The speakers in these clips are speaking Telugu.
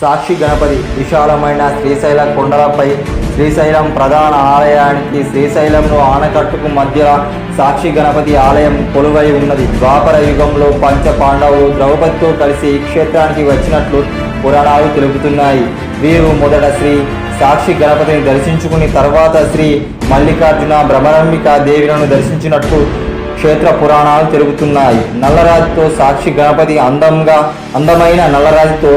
సాక్షి గణపతి విశాలమైన శ్రీశైల కొండలపై శ్రీశైలం ప్రధాన ఆలయానికి శ్రీశైలంలో ఆనకట్టుకు మధ్య సాక్షి గణపతి ఆలయం కొలువై ఉన్నది. ద్వాపర యుగంలో పంచ పాండవులు ద్రౌపదితో కలిసి ఈ క్షేత్రానికి వచ్చినట్లు పురాణాలు తెలుపుతున్నాయి. వీరు మొదట శ్రీ సాక్షి గణపతిని దర్శించుకుని తర్వాత శ్రీ మల్లికార్జున భ్రమరంబిక దేవిలను దర్శించినట్లు క్షేత్ర పురాణాలు తెలుపుతున్నాయి. నల్లరాజుతో సాక్షి గణపతి అందంగా అందమైన నల్లరాజుతో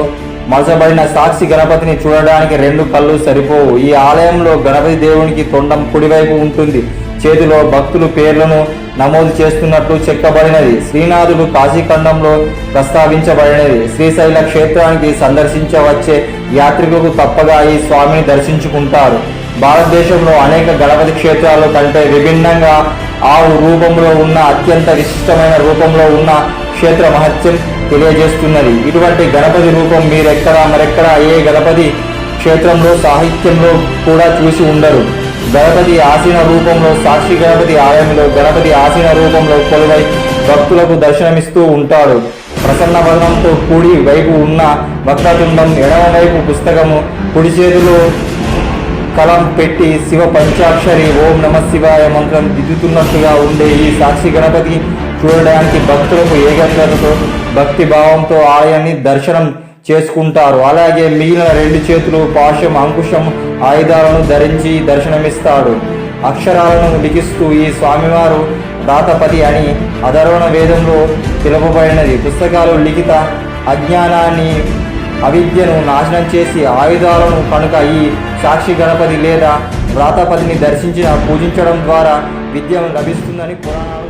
మలచబడిన సాక్షి గణపతిని చూడడానికి రెండు కళ్ళు సరిపోవు. ఈ ఆలయంలో గణపతి దేవునికి తొండం కుడివైపు ఉంటుంది. చేతిలో భక్తులు పేర్లను నమోదు చేస్తున్నట్లు చెక్కబడినది. శ్రీనాథుడు కాశీఖండంలో ప్రస్తావించబడినది. శ్రీశైల క్షేత్రానికి సందర్శించవచ్చే యాత్రికులకు తప్పగా ఈ స్వామిని దర్శించుకుంటారు. భారతదేశంలో అనేక గణపతి క్షేత్రాల కంటే విభిన్నంగా ఆవు రూపంలో ఉన్న అత్యంత విశిష్టమైన రూపంలో ఉన్న క్షేత్ర మహత్యం తెలియజేస్తున్నది. ఇటువంటి గణపతి రూపం మీరెక్కడా మరెక్కడా ఏ గణపతి క్షేత్రంలో సాహిత్యంలో కూడా చూసి ఉండరు. గణపతి ఆసీన రూపంలో సాక్షి గణపతి ఆలయంలో గణపతి ఆసీన రూపంలో కొలువై భక్తులకు దర్శనమిస్తూ ఉంటాడు. ప్రసన్న వదనంతో కూడి వైపు ఉన్న వక్రతుండం ఎడమ వైపు పుస్తకము కుడి చేతిలో కలం పెట్టి శివ పంచాక్షరి ఓం నమ శివాయ మంత్రం దిద్దుతున్నట్టుగా ఉండే ఈ సాక్షి గణపతి చూడడానికి భక్తులకు ఏకాగ్రతతో భక్తి భావంతో ఆలయాన్ని దర్శనం చేసుకుంటారు. అలాగే మిగిలిన రెండు చేతులు పాశం అంకుశం ఆయుధాలను ధరించి దర్శనమిస్తాడు. అక్షరాలను లిఖిస్తూ ఈ స్వామివారు దాతపతి అని అధర్వణ వేదంలో పిలువబడినది పుస్తకాలు లిఖిత అజ్ఞానాన్ని అవిద్యను నాశనం చేసి ఆయుధాలను కనుక ఈ సాక్షి గణపతి లేదా వ్రాతపతిని దర్శించిన పూజించడం ద్వారా విద్య లభిస్తుందని పురాణాలు